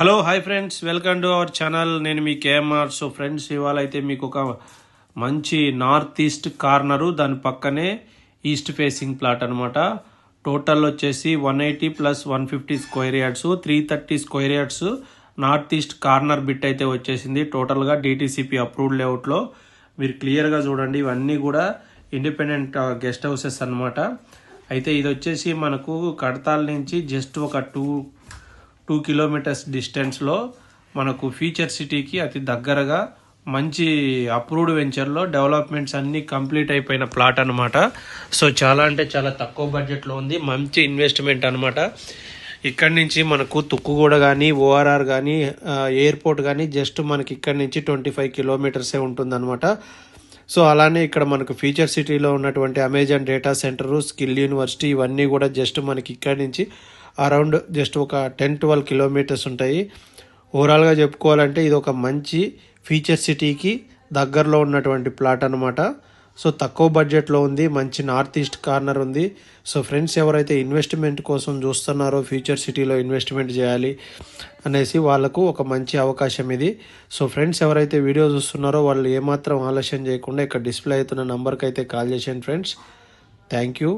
Hello hi friends welcome to our channel నేను మీ KMR so friends ఇవాళ అయితే మీకు ఒక మంచి నార్త్ ఈస్ట్ కార్నరు దాని పక్కనే ఈస్ట్ ఫేసింగ్ ప్లాట్ అనమాట టోటల్ వచ్చేసి one eighty plus one fifty square yards three thirty square yards north east corner bit అయితే వచ్చేసింది. టోటల్గా డీటీసీపీ అప్రూవ్డ్ లేఅవుట్లో మీరు క్లియర్గా చూడండి ఇవన్నీ కూడా ఇండిపెండెంట్ గెస్ట్ హౌసెస్ అనమాట అయితే ఇది వచ్చేసి మనకు కడతాల నుంచి జస్ట్ ఒక టూ టూ కిలోమీటర్స్ డిస్టెన్స్లో మనకు ఫ్యూచర్ సిటీకి అతి దగ్గరగా మంచి అప్రూవ్డ్ వెంచర్లో డెవలప్మెంట్స్ అన్నీ కంప్లీట్ అయిపోయిన ప్లాట్ అనమాట సో చాలా అంటే చాలా తక్కువ బడ్జెట్లో ఉంది. మంచి ఇన్వెస్ట్మెంట్ అనమాట ఇక్కడి నుంచి మనకు తుక్కుగూడ కానీ ఓఆర్ఆర్ కానీ ఎయిర్పోర్ట్ కానీ జస్ట్ మనకి ఇక్కడి నుంచి ట్వంటీ ఫైవ్ కిలోమీటర్సే ఉంటుందన్నమాట. సో అలానే ఇక్కడ మనకు ఫ్యూచర్ సిటీలో ఉన్నటువంటి Amazon data centre skill university ఇవన్నీ కూడా జస్ట్ మనకి ఇక్కడి నుంచి అరౌండ్ జస్ట్ ఒక టెన్ ట్వెల్వ్ కిలోమీటర్స్ ఉంటాయి. ఓవరాల్గా చెప్పుకోవాలంటే ఇది ఒక మంచి ఫీచర్ సిటీకి దగ్గరలో ఉన్నటువంటి ప్లాట్ అనమాట సో తక్కువ బడ్జెట్లో ఉంది మంచి నార్త్ ఈస్ట్ కార్నర్ ఉంది. సో ఫ్రెండ్స్ ఎవరైతే ఇన్వెస్ట్మెంట్ కోసం చూస్తున్నారో ఫ్యూచర్ సిటీలో ఇన్వెస్ట్మెంట్ చేయాలి అనేసి వాళ్ళకు ఒక మంచి అవకాశం ఇది. సో ఫ్రెండ్స్ ఎవరైతే వీడియో చూస్తున్నారో వాళ్ళు ఏమాత్రం ఆలస్యం చేయకుండా ఇక్కడ డిస్ప్లే అవుతున్న నెంబర్కి అయితే కాల్ చేసేయండి ఫ్రెండ్స్. Thank you.